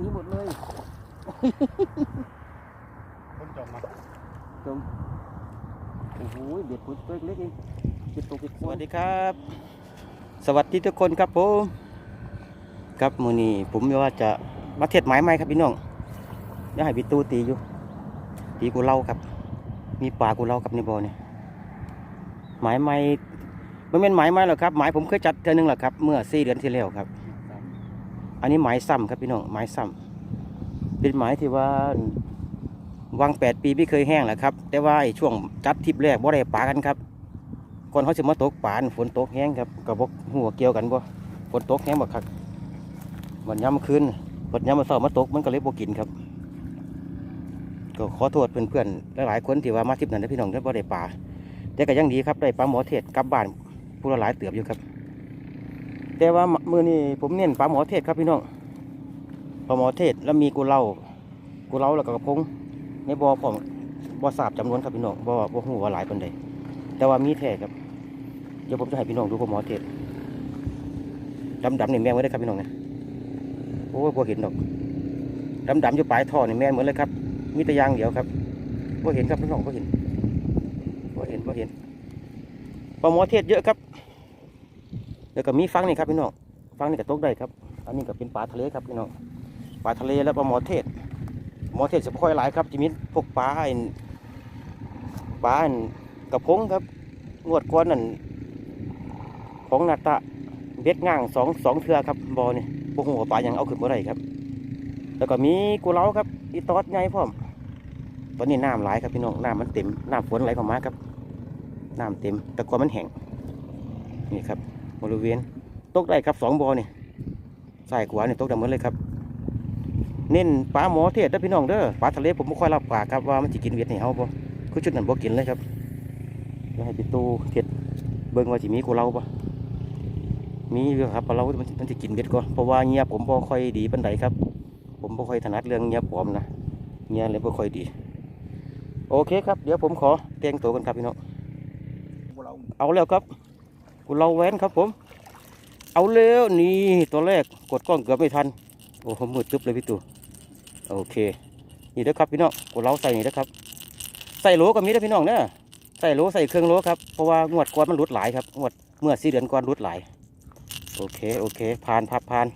หนีหมดเลยคนจมมาจมโอ้โหเบ็ดตัวเล็กๆเองเบ็ดตัวเบ็ดสวัสดีครับ สวัสดีทุกคนครับผมครับมือนี้ผมว่าจะมาเทศหมายไหมครับพี่น้องเดี๋ยวให้พี่ตู้ตีอยู่ ตีกูเล่าครับ มีปลากูเล่ากับในบ่อเนี่ยหมายไหมไม่เป็นหมายไหมหรอกครับหมายผมเคยจัดเทื่อนึงแหละครับ เมื่อสี่เดือนที่แล้วครับ อันนี้หมายซ้ำครับพี่น้องหมายซ้ำเป็นหมายที่ว่าวางแปดปีไม่เคยแห้งแหละครับ แต่ว่าช่วงจัดทริปแรกบ่ได้ปลากันครับก่อนเขาจะมาตกปลานฝนตกแห้งครับกับบกหัวเกี่ยวกันบ่ฝนตกแห้งบักคักวันย้ำคืนวันย้ำมาเช้ามาตกมันก็เลยบ่กินครับก็ขอโทษเพื่อนๆหลายๆคนที่ว่ามาทริปนั้นนะพี่น้องที่บ่ได้ปลาแต่ก็ยังดีครับได้ปลาหมอเทศกลับบ้านผู้ละหลายเติบอยู่ครับ แต่ว่ามือนี้ผมเน้นปลาหมอเทศครับพี่น้องปลาหมอเทศแล้วมีกุเลากุเลาแล้วก็กระพงในบ่อผมบ่ทราบจำนวนครับพี่น้องบ่บ่ฮู้ว่าหลายปานใดแต่ว่ามีแท้ครับเดี๋ยวผมจะให้พี่น้องดูพวกหมอเทศดำๆนี่แม่งไว้ได้ครับพี่น้องเนี่ยโอ้ยพอเห็นดอกดำๆอยู่ปลายท่อนี่แม่นเหมือนเลยครับมีแต่ยางเดียวครับพอเห็นครับพี่น้องพอเห็นพอเห็นพอเห็นปลาหมอเทศเยอะครับ แล้วก็มีฟังนี่ครับพี่น้องฟังนี่ก็ตกได้ครับ อันนี้ก็เป็นปลาทะเลครับพี่น้องปลาทะเลและปลาหมอเทศ หมอเทศจะค่อยหลายครับจะมีพวกปลาไอ้ปลาอันกระพงครับงวดก้อนนั่นของนาตะเบ็ดง่างสองสองเทือครับบอนี่พวกหัวปลายังเอาขึ้นมาได้ครับ แล้วก็มีกูเล้าครับอีตอดใหญ่พร้อมตอนนี้น้ำหลายครับพี่น้องน้ำมันเต็มน้ำฝนไหลเข้ามาครับน้ำเต็มแต่ก่อนมันแห้งนี่ครับ บริเวณตกได้ครับสองบอนี่ใส่ขวานี่ตกได้หมดเลยครับ เน้นปลาหมอเทศเด้อพี่น้องเด้อปลาทะเลผมไม่ค่อยรับปากครับว่ามันจะกินเวียดให้เฮาบ่คือชุดนั้นบ่กินเลยครับเดี๋ยวให้พี่ตู้เท็ดเบิ่งว่าสิมีกูเราปะมีอยู่ครับเรามันมันจะกินเบ็ดก่อนเพราะว่าเงียผมบ่ค่อยดีปานใดครับ ผมบ่ค่อยถนัดเรื่องเงียปอมนะเงียเลยบ่ค่อยดี โอเคครับ เดี๋ยวผมขอแต่งตัวกันครับพี่น้องเอาแล้วครับ กูเราแว้นครับผม เอาแล้วนี่ตัวแรกกดกล้องเกือบไม่ทัน โอ้โหมืดตึ๊บเลยพี่ตู้โอเค นี่เด้อครับพี่น้องกูเราใส่นี่เด้อครับ ใส่โหลก็มีเด้อพี่น้องเด้อใส่โหลใส่เครื่องโหลครับ เพราะว่างวดก่อนมันรุดหลายครับงวดเมื่อสี่เดือนก่อนรุดหลาย โอเคโอเคผ่านพับผ่าน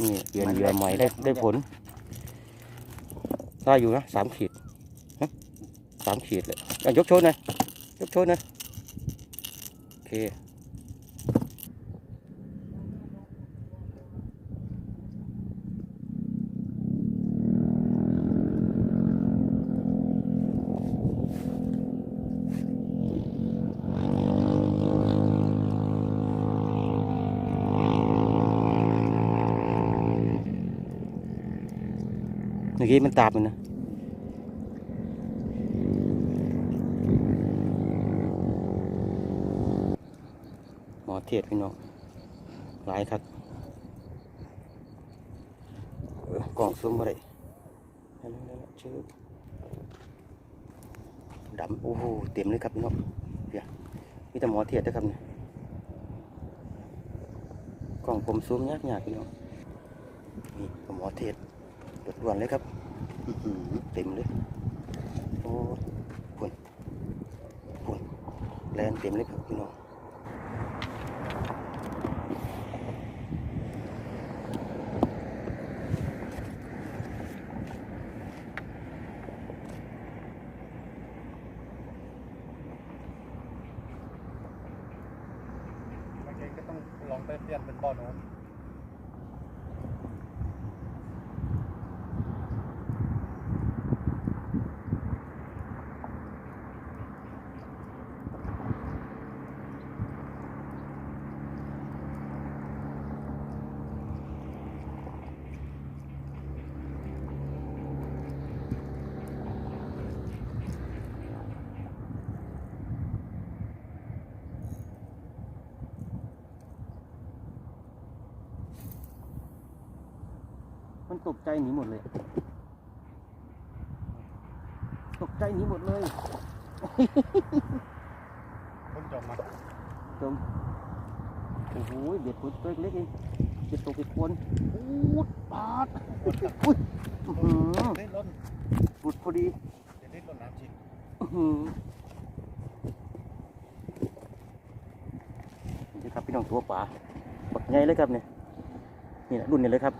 นี่เปลี่ยนเยื่อใหม่ได้ได้ผลได้อยู่นะสามขีดสามขีดเลยยกโชว์หน่อยยกโชว์หน่อย เคเมื่อกี้มันตามมันนะ หมอ เทียดพี่น้องหลายครับกล่องซุ่มอะไรนั่นนั่นชื่อดำโอ้โหเต็มเลยครับพี่น้องเดี๋ยวมีแต่หมอเทียดนะครับเนี่ยกล่องผมซูมยากยากพี่น้องนี่หมอเทียดด่วนเลยครับเต็มเลยโอ้ปุ่นปุ่นแลนเต็มเลยครับพี่น้อง บางทีก็ต้องลองไปเปลี่ยนเป็นบ่อโน้น มันตกใจหนีหมดเลยตกใจหนีหมดเลยคนจมมาจมโอ้โหเบ็ดตัวเล็กๆเองเบ็ดตกเบ็ดโคนอู้ดปาดอุ้ยอื้อหือได้ล้นหลุดพอดีเดี๋ยวได้ล้นน้ำจริงอื้อหือนี่ครับพี่น้องตัวป่าปักใหญ่เลยครับเนี่ยนี่นะรุ่นนี้เลยครับ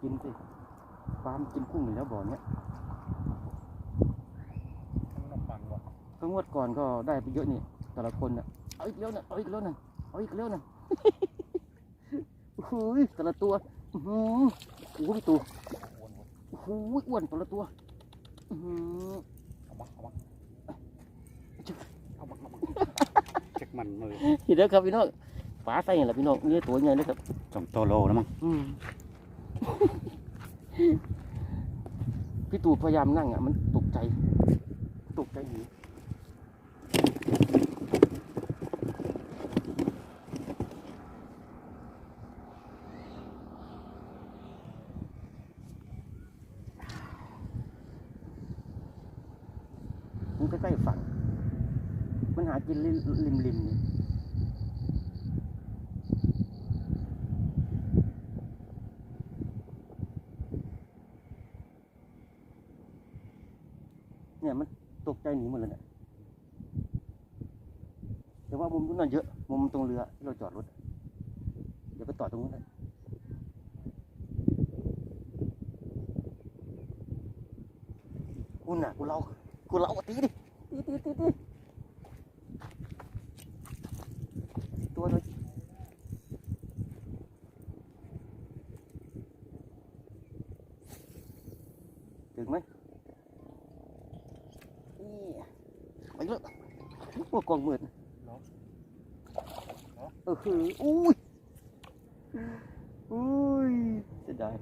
กินสิปลามันกินกุ้งอยู่แล้วบ่อเนี้ยทั้งน้ำปังว่ะก็งวดก่อนก็ได้ไปเยอะนี่แต่ละคนน่ะเอาอีกแล้วนะเอาอีกแล้วนะเอาอีกแล้วนะโอ้โหแต่ละตัวอื้อหือโอ้โหพี่ตูวนวนโอ้โหอ้วนแต่ละตัวอื้อหือเอามาเอามาเอามาเอามาเช็คมันมือนี่เด้อครับพี่น้องปลาใส่นี่แหละพี่น้องนี่ตัวใหญ่เลยครับสองตัวโลแล้วมั้งอืม พี่ตูพยายามนั่งอะ มันตกใจ ตกใจหนีมันใกล้ๆฝั่ง มันหากินริมริมริมนี่เนี่ยมันตกใจหนีหมดเลยเนี่ยแต่ว่ามุมนู้นน่ะเยอะ มุมตรงเรือที่เราจอดรถ เดี๋ยวไปต่อตรงนู้นเลย กูน่ะกูเล่ากูเล่าตีดิตีตีตีตีตัวเลยถึงไหมนี่ไปเลยโอ้กองมืดเออคืออุ้ยอุ้ยเสียดาย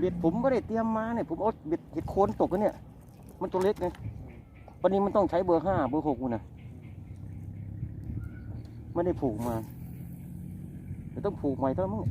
เบ็ด ผมไม่ได้เตรียมมาเนี่ยผมเอาเบ็ดเห็ดโคนตกกันเนี่ย มันตัวเล็กไงวันนี้มันต้องใช้เบอร์ห้าเบอร์หกกูนะไม่ได้ผูกมา จะต้องผูกใหม่ต้องมั้งเนี่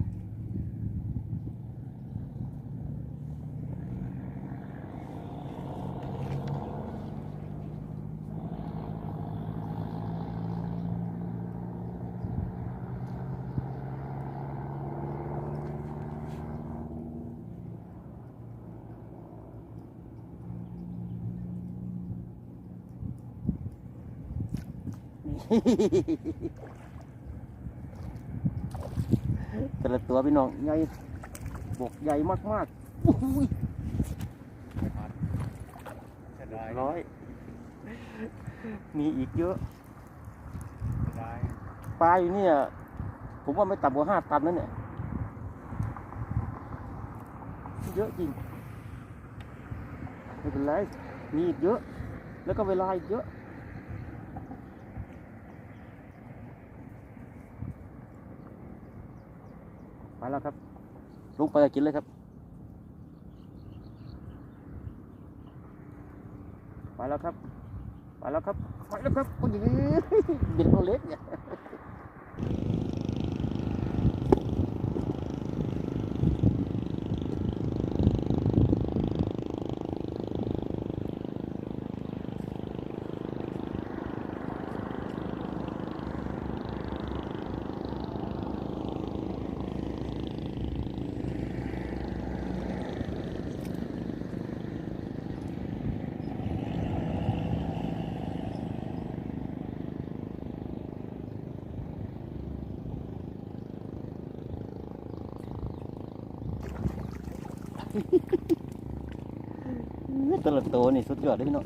แต่ละตัวพี่น้องใหญ่บกใหญ่มากๆอุ้ยไม่ทันเสียดายร้อยมีอีกเยอะปลาอยู่เนี่ยผมว่าไม่ต่ำกว่าห้าตันนั่นเนี่ยเยอะจริงไม่เป็นไรมีอีกเยอะ แล้วก็เวลาอีกเยอะ แล้วครับลงไปกินเลยครับ ไปแล้วครับ ไปแล้วครับ ไปแล้วครับโอ้ยบินตัวเล็กเนี่ย ตละตัวนี่สุดยอดเลยพี่น้อง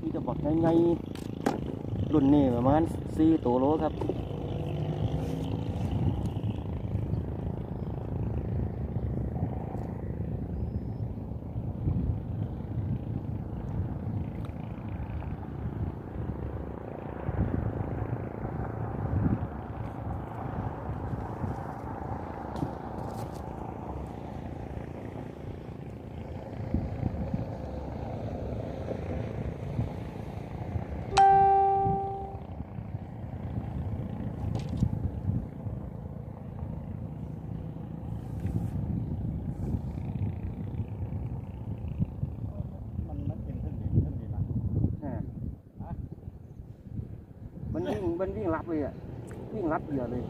นี่จะบอกง่ายๆรุ่นนี้ประมาณสี่ตัวโลครับ เมันวิ่งรับเลยอะวิ่งรับเหยื่อเลย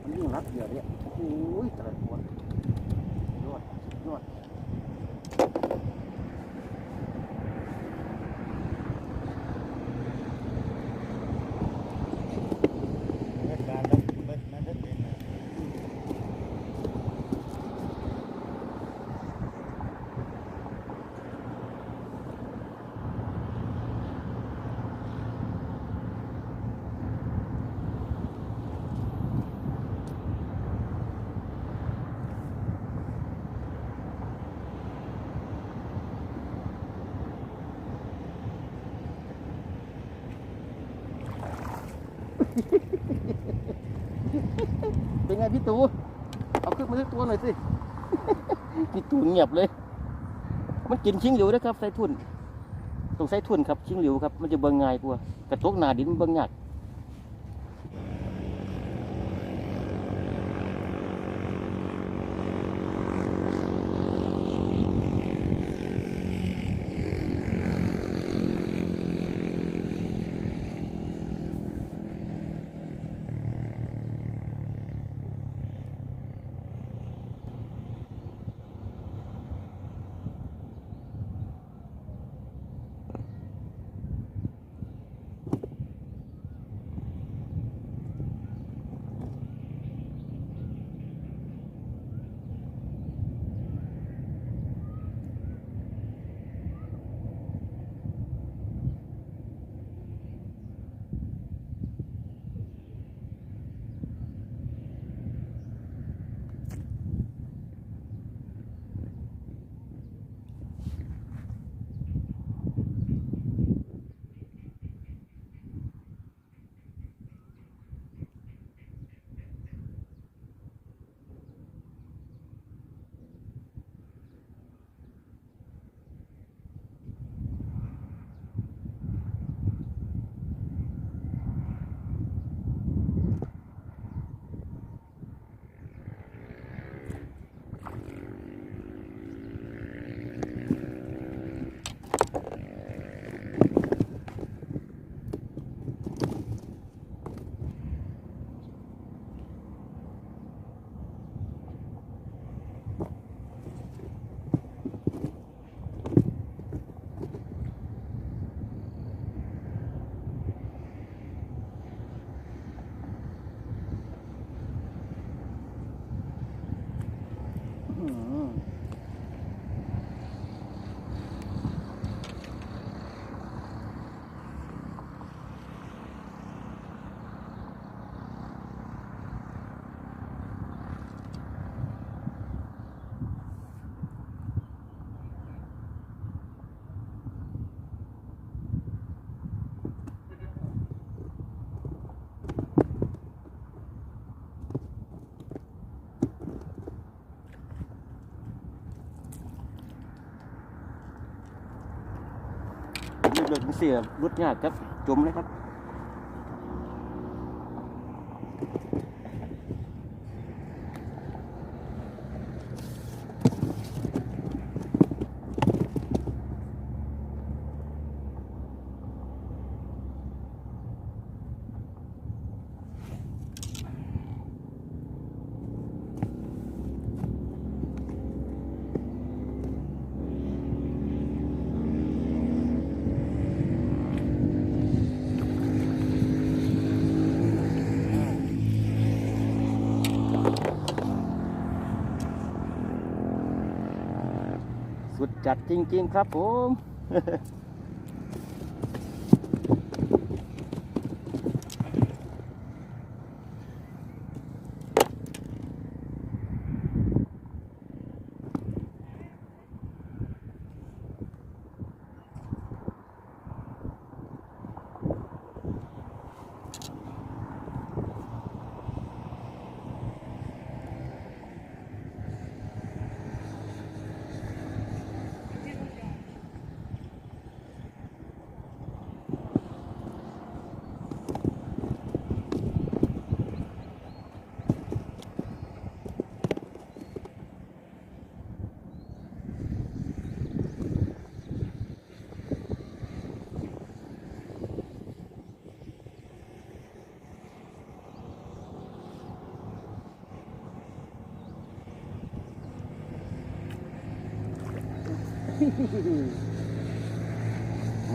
มันวิ่งรับเหยื่อเลยอะโอ้ยอดยอด เหตุการณ์แล้วเบิดมันจะเป็นนะ เป็น ไงพี่ตูเอาขึ้นมาสักตัวหน่อยสิ พี่ตูเงียบเลย มันกินชิงหลิวนะครับใส่ทุนต้องใส่ทุนครับชิงหลิวครับมันจะเบิ่งง่ายกว่ากระทกหนาดินมันเบิ่งยาก เลือกเลือกเสียรุดยากครับ จมเลยครับ สุดจัดจริง ๆ ครับผม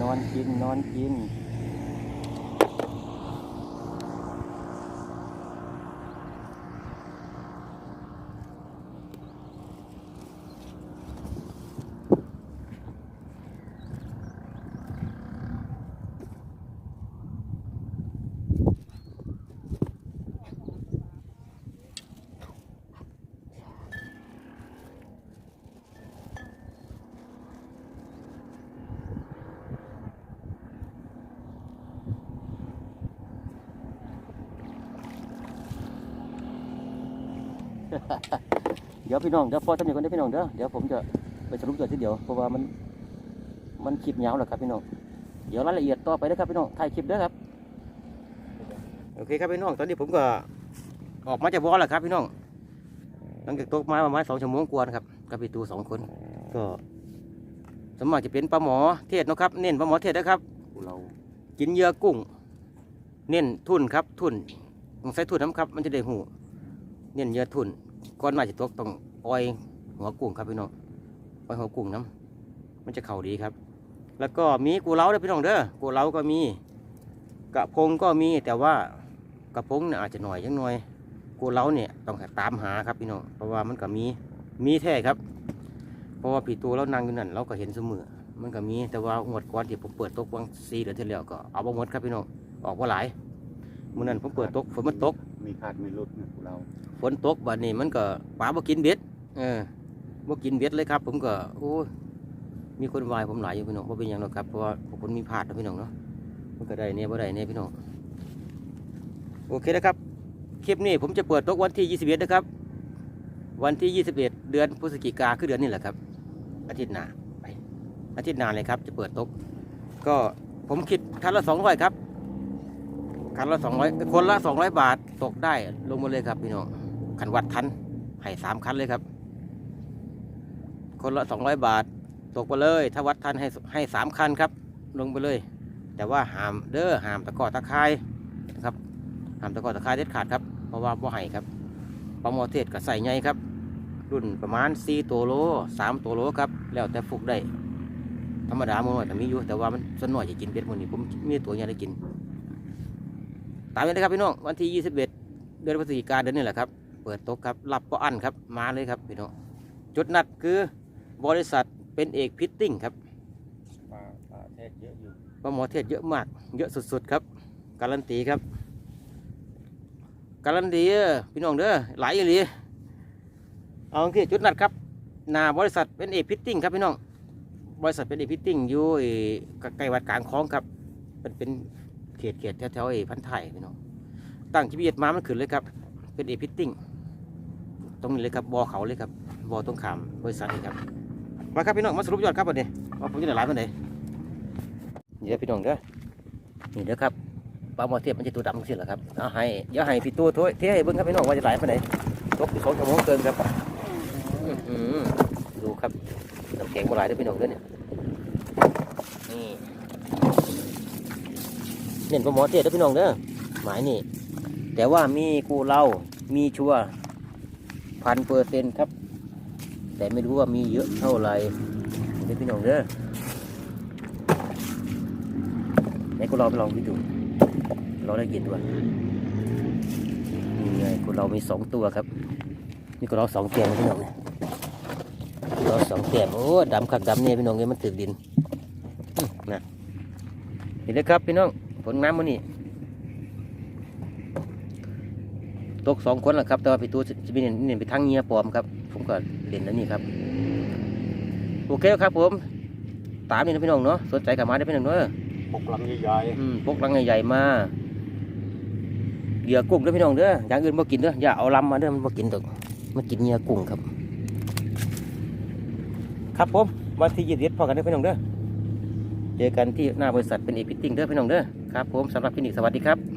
นอนกินนอนกิน เดี๋ยวพี่น้องเดี๋ยวพอทำอย่างนี้ก่อนเด้พี่น้องเด้อเดี๋ยวผมจะไปสรุปตัวทีเดียวเพราะว่ามันมันคลิปยาวแล้วครับพี่น้องเดี๋ยวรายละเอียดต่อไปนะครับพี่น้องถ่ายคลิปเด้อครับโอเคครับพี่น้องตอนนี้ผมก็ออกมาจากบ่อแล้วครับพี่น้องหลังจากตกมาประมาณสองชั่วโมงกว่านะครับกับพี่ตูสองคนก็สมมติจะเป็นปลาหมอเทศนะครับ เน้นปลาหมอเทศนะครับเรากินเหยื่อกุ้ง เน้นทุนครับทุนต้องใส่ทุนน้ำครับ มันจะได้หูเน้นเหยื่อทุน ก่อนมาจะตกต้องปล่อยหัวกุ้งครับพี่น้องปล่อยหัวกุ้งน้ำมันจะเข่าดีครับ แล้วก็มีกูเล้าด้วยพี่น้องเด้อกูเล้าก็มีกระพงก็มีแต่ว่ากระพงเนี่ยอาจจะหน่อยยังหน่อยกูเล้าเนี่ยต้องตามหาครับพี่น้องเพราะว่ามันก็มีมีแท้ครับ เพราะว่าผีตัวเรานั่งอยู่นั่นเราก็เห็นเสมอมันก็มีแต่ว่างวดก่อนที่ผมเปิดตกวังซีเดือนที่แล้วก็เอาบ่หมดครับพี่น้องออกว่าหลายมื่อนั้นผมเปิดตกฝนมันตก มีขาดมีลุดนะเรา ฝนตกบัดนี้มันก็ปลาบ่กินเบ็ดเออบ่กินเบ็ดเลยครับ ผมก็โอ้มีคนวายผมหลายอยู่พี่น้องบ่เป็นหยังหรอกครับเพราะว่าคนมีพลาดนะพี่น้องเนาะมันก็ได้เนี่ยบ่ได้เนี่ยพี่น้องโอเคนะครับคลิปนี้ผมจะเปิดตกวันที่ 21 นะครับ วันที่ 21 เดือนพฤศจิกาคือเดือนนี้แหละครับ อาทิตย์หน้าไปอาทิตย์หน้าเลยครับ จะเปิดตกก็ผมคิดคันละ 200 ครับคันละ 200 คนละ 200 บาทตกได้ลงมาเลยครับพี่น้อง คันวัดทันให้สามคันเลยครับ คนละ200บาท ตกไปเลย ถ้าวัดทันให้ให้สามคันครับ ลงไปเลย แต่ว่าห้ามเด้อห้ามตะกอตะไคร้นะครับห้ามตะกอตะไคร้เด็ดขาดครับ เพราะว่าบ่ให้ครับปลาหมอเทศก็ใส่ไงครับ รุ่นประมาณ4ตัวโล3ตัวโลครับ แล้วแต่ฟุกได้ ธรรมดามันน้อยแต่มีอยู่แต่ว่ามันส่วนน้อยจะกินเป็ดมันนี่ผมมีตัวอย่ได้กิน ตามนี้นะครับพี่น้องวันที่21เอ็ดเดือนพฤศจิกายนเดือนนี้แหละครับ ปิดโต๊ะครับรับก็อันครับมาเลยครับพี่น้องจุดนัดคือบริษัทเป็นเอกพิตติ้งครับปลาปลาเทศเยอะอยู่ปลาหมอเทศเยอะมาก เยอะสุดๆครับ การันตีครับ การันตีเด้อพี่น้องเด้อหลายอย่างดีเอาที่จุดนัดครับหนาบริษัทเป็นเอกพิตติ้งครับพี่น้องบริษัทเป็นเอกพิตติ้งอยู่ไอ้ใกล้วัดกลางคลองครับเป็นเป็นเขตเขตแถวๆไอ้พันไทยพี่น้องตั้งชีวิตมามันขึ้นเลยครับเป็นเอกพิตติ้ง ตรงนี้เลยครับบ่อเขาเลยครับบ่อตรงขามบริษัทนี่ครับมาครับพี่น้องมาสรุปยอดครับวันนี้ว่าผมจะได้หลายวันไหนเดี๋ยวพี่น้องเด้อนี่เด้อครับปลาหมอเทียบมันจะตัวดำขึ้นเหรอครับเอาให้เดี๋ยวให้พี่ตัวถ้วยเทให้เบิ้งครับพี่น้องว่าจะไหลไปไหนตกอยู่สองชั่วโมงเกินครับดูครับน้ำแข็งมาไหลเด้อพี่น้องเด้อเนี่ยนี่เน้นปลาหมอเทียบด้อพี่น้องเด้อหมายนี่แต่ว่ามีกูเล่ามีชัว พันเปอร์เซ็นต์ครับ แต่ไม่รู้ว่ามีเยอะเท่าไหร่เด้อพี่น้องเด้อไหนกูลองไปลองวิดูลองได้กี่ตัวนี่ไงกูเรามีสองตัวครับ นี่กูเราสองแกมพี่น้องเนี่ยเราสองแกมโอ้ดำขักดำเนี่ยพี่น้องเนี่ยมันตึกดินนะเห็นเลยครับพี่น้องผลงานมันนี่ ตกสองคนแหละครับแต่ว่าพี่ตัวจะมีเน้นเน้นไปทางเงียปลอมครับ ผมก็เล่นแล้วนี่ครับ โอเคครับผม ตามนี่นะพี่น้องเนาะสนใจกับมาได้พี่น้องเนาะปกลำใหญ่อืมพกลังใหญ่ๆมาเหยื่อกุ้งเด้วยพี่น้องเด้ออย่างอื่นมากินเด้ออย่าเอาลำมาเด้อมันมากินดอกมากินเหยื่อกุ้งครับ ครับผมวันที่ยี่สิบพอกันเด้อพี่น้องเด้อเจอกันที่หน้าบริษัทเป็นเอพิติ้งเด้อพี่น้องเด้อครับผมสำหรับคลินิกสวัสดีครับ